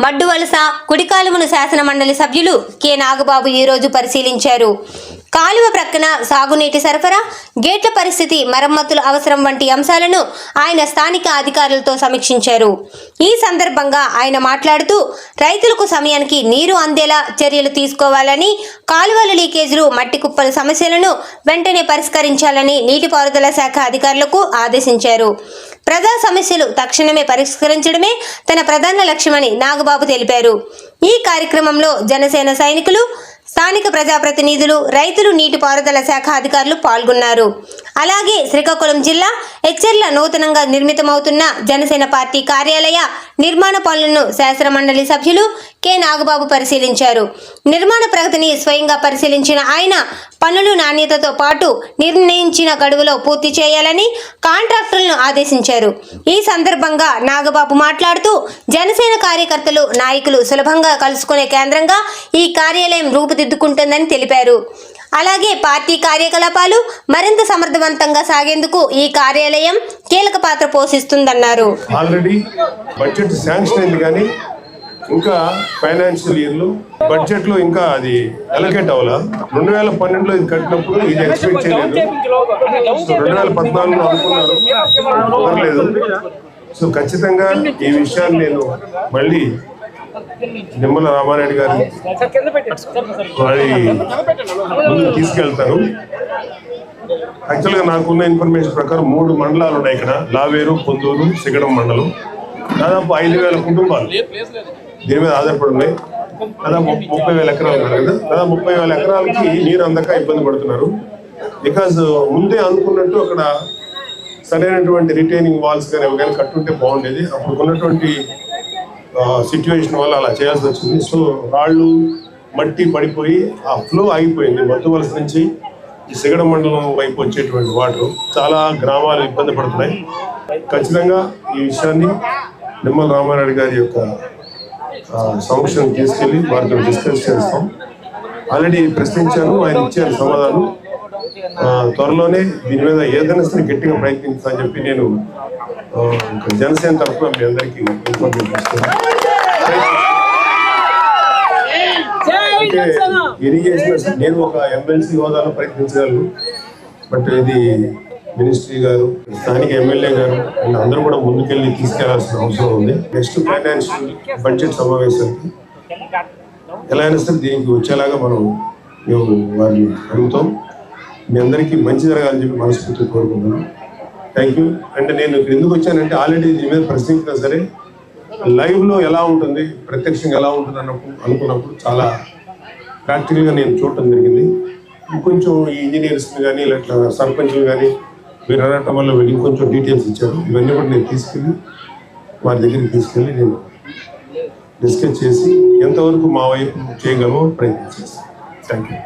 మడ్డువలస కుడికాలువను శాసన మండలి సభ్యులు కె. నాగబాబు ఈరోజు పరిశీలించారు. కాలువ ప్రక్కన సాగునీటి సరఫరా గేట్ల పరిస్థితి మరమ్మతుల అవసరం వంటి అంశాలను ఆయన స్థానిక అధికారులతో సమీక్షించారు. ఈ సందర్భంగా ఆయన మాట్లాడుతూ రైతులకు సమయానికి నీరు అందేలా చర్యలు తీసుకోవాలని కాలువల లీకేజీలు మట్టి కుప్పల సమస్యలను వెంటనే పరిష్కరించాలని నీటిపారుదల శాఖ అధికారులకు ఆదేశించారు. ప్రజా సమస్యలు తక్షణమే పరిష్కరించడమే తన ప్రధాన లక్ష్యమని నాగబాబు తెలిపారు. ఈ కార్యక్రమంలో జనసేన సైనికులు స్థానిక ప్రజాప్రతినిధులు రైతులు నీటిపారుదల శాఖ అధికారులు పాల్గొన్నారు. అలాగే శ్రీకాకుళం జిల్లా హెచ్చర్ల నూతనంగా నిర్మితమవుతున్న జనసేన పార్టీ కార్యాలయ నిర్మాణ పనులను శాసనమండలి సభ్యులు కె నాగబాబు పరిశీలించారు. నిర్మాణ ప్రగతిని స్వయంగా పరిశీలించిన ఆయన పనులు నాణ్యతతో పాటు నిర్ణయించిన గడువులో పూర్తి చేయాలని కాంట్రాక్టర్లను ఆదేశించారు. ఈ సందర్భంగా నాగబాబు మాట్లాడుతూ జనసేన కార్యకర్తలు నాయకులు సులభంగా కలుసుకునే కేంద్రంగా ఈ కార్యాలయం రూపుదిద్దుకుంటుందని తెలిపారు. అలాగే పార్టీ కార్యకలాపాలు మరింత సమర్థవంతంగా సాగేందుకు ఈ కార్యాలయం కీలక పాత్ర పోషిస్తుందన్నారు. ఆల్రెడీ బడ్జెట్ శాంక్షన్ అయింది కానీ ఇంకా ఫైనాన్షియల్ ఇయర్లో బడ్జెట్లో ఇంకా అది అలొకేట్ అవ్వాల? రెండు వేల పన్నెండులో ఇది కట్టినప్పుడు ఇది ఎక్స్పెక్ట్ చేయలేదు. రెండు వేల పద్నాలుగులో అనుకున్నారు. కుదరలేదు సో ఖచ్చితంగా ఈ విషయాన్ని నేను మళ్ళీ నిమ్మల రామారెడ్డి గారి వారి ముందుకు తీసుకెళ్తాను యాక్చువల్గా నాకున్న ఇన్ఫర్మేషన్ ప్రకారం మూడు మండలాలు ఉన్నాయి ఇక్కడ. లావేరు పొందూరు సిగడం మండలం. దాదాపు ఐదు వేల కుటుంబాలు. దీని మీద ఆధారపడి ఉన్నాయి. దాదాపు ముప్పై వేల ఎకరాలు కదా? కదా ముప్పై వేల ఎకరాలకి నీరు అందక ఇబ్బంది పడుతున్నారు. బికాజ్ ముందే అనుకున్నట్టు అక్కడ సరైనటువంటి రిటైనింగ్ వాల్స్ కానీ అవి కట్టుంటే బాగుండేది. అప్పుడు ఉన్నటువంటి సిచ్యువేషన్ వల్ల అలా చేయాల్సి వచ్చింది. సో రాళ్ళు మట్టి పడిపోయి ఆ ఫ్లో ఆగిపోయింది. మత్తు వలస నుంచి ఈ సిగడ మండలం వైపు వచ్చేటువంటి వాటర్ చాలా గ్రామాలు ఇబ్బంది పడుతున్నాయి. ఖచ్చితంగా ఈ విషయాన్ని నిమ్మల రామారెడ్డి గారి యొక్క సమక్షం తీసుకెళ్ళి వారితో డిస్కస్ చేస్తాం. ఆల్రెడీ ప్రశ్నించాను ఆయన ఇచ్చారు సమాధానం. త్వరలోనే దీని మీద ఏదైనా సరే గట్టిగా ప్రయత్నించాలని చెప్పి నేను జనసేన తరఫున మీ అందరికీ ఇరిగేషన్ నేను ఒక ఎమ్మెల్సీ హోదాలో ప్రయత్నించగలను. బట్ ఇది మినిస్ట్రీ గారు స్థానిక ఎమ్మెల్యే గారు అండ్ అందరూ కూడా ముందుకెళ్ళి తీసుకెళ్ళాల్సిన అవసరం ఉంది. నెక్స్ట్ ఫైనాన్షియల్ బడ్జెట్ సమావేశానికి ఎలా అయినా సరే దీనికి వచ్చేలాగా మనం మేము వారిని అడుగుతాం. మీ అందరికీ మంచి జరగాలని చెప్పి మనస్ఫూర్తి కోరుకుంటున్నాను థ్యాంక్ యూ అంటే నేను ఇక్కడ ఎందుకు వచ్చానంటే ఆల్రెడీ దీని మీద ప్రశ్నించినా సరే లైవ్లో ఎలా ఉంటుంది ప్రత్యక్షంగా ఎలా ఉంటుంది అన్నప్పుడు అనుకున్నప్పుడు చాలా ప్రాక్టికల్గా నేను చూడటం జరిగింది. కొంచెం ఈ ఇంజనీర్స్ని కానీ ఇట్లా సర్పంచ్లు కానీ మీరు అనటం వల్ల వీళ్ళు ఇంకొంచెం డీటెయిల్స్ ఇచ్చారు. ఇవన్నీ కూడా నేను తీసుకెళ్ళి వారి దగ్గరికి తీసుకెళ్ళి నేను డిస్కస్ చేసి ఎంతవరకు మా వైపు చేయగలమో ప్రయత్నం చేస్తాను థ్యాంక్ యూ